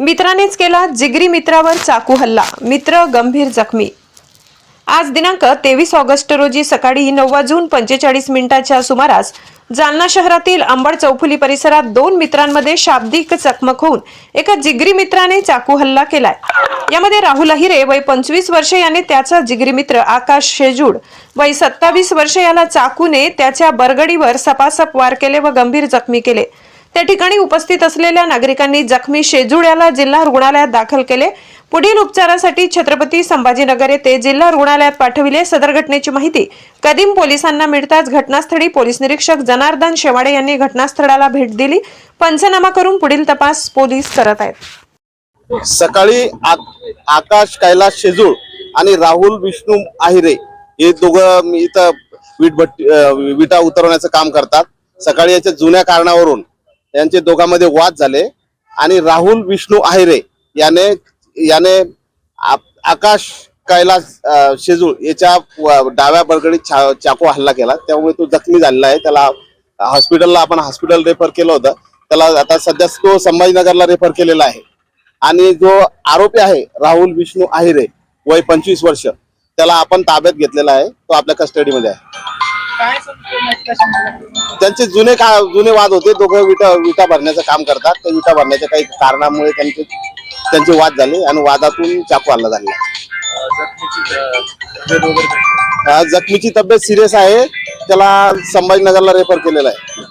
मित्रानेच केला जिगरी मित्रावर चाकू हल्ला. मित्र गंभीर जखमी. आज दिनांक तेवीस ऑगस्ट रोजी सकाळी नऊ वाजून पंचेचाळीस मिनिटाच्या सुमारास जालना शहरातील अंबड चौफुली परिसरात दोन मित्रांमध्ये शाब्दिक चकमक होऊन एका जिगरी मित्राने चाकू हल्ला केलाय. यामध्ये राहुल अहिरे वय पंचवीस वर्ष याने त्याचा जिगरी मित्र आकाश शेजूड वय सत्तावीस वर्ष याला चाकूने त्याच्या बरगडीवर सपासप वार केले व गंभीर जखमी केले. त्या ठिकाणी उपस्थित असलेल्या नागरिकांनी जखमी शेजुळ्याला जिल्हा रुग्णालयात दाखल केले. पुढील उपचारासाठी छत्रपती संभाजीनगर येथे जिल्हा रुग्णालयात पाठविले. सदर घटनेची माहिती कदीम पोलिसांना मिळताच घटनास्थळी पोलीस निरीक्षक जनार्दन शेवाडे यांनी घटनास्थळाला भेट दिली. पंचनामा करून पुढील तपास पोलीस करत आहेत. सकाळी आकाश कैलास शेजूळ आणि राहुल विष्णू आहिरे हे दोघं इथं विट भट्टी विटा उतरवण्याचं काम करतात. सकाळी याच्या जुन्या कारणावरून यांचे दोघांमध्ये वाद झाले. आणि राहुल विष्णू आहिरे याने याने आकाश कैलास शेजूळ याच्या डाव्या बळगडीत छा- चाकू हल्ला केला. त्यामुळे तो जखमी झालेला आहे. त्याला हॉस्पिटलला आपण हॉस्पिटल रेफर केलं होतं. त्याला आता सध्या तो संभाजीनगरला रेफर केलेला आहे. आणि जो आरोपी आहे राहुल विष्णू आहिरे वय पंचवीस वर्ष त्याला आपण ताब्यात घेतलेला आहे. तो आपल्या कस्टडीमध्ये आहे. काय संपूर्ण? त्यांचे जुने का जुने वाद होते. दोघं विटा विटा भरण्याचं काम करतात. त्या विटा भरण्याच्या काही कारणामुळे त्यांचे त्यांचे वाद झाले आणि वादातून चाकू हल्ला झाला अं, जखमीची अं, तब्येत वगैरे कशी? अं, जखमीची तब्येत सिरियस आहे. त्याला संभाजीनगरला रेफर केलेला आहे.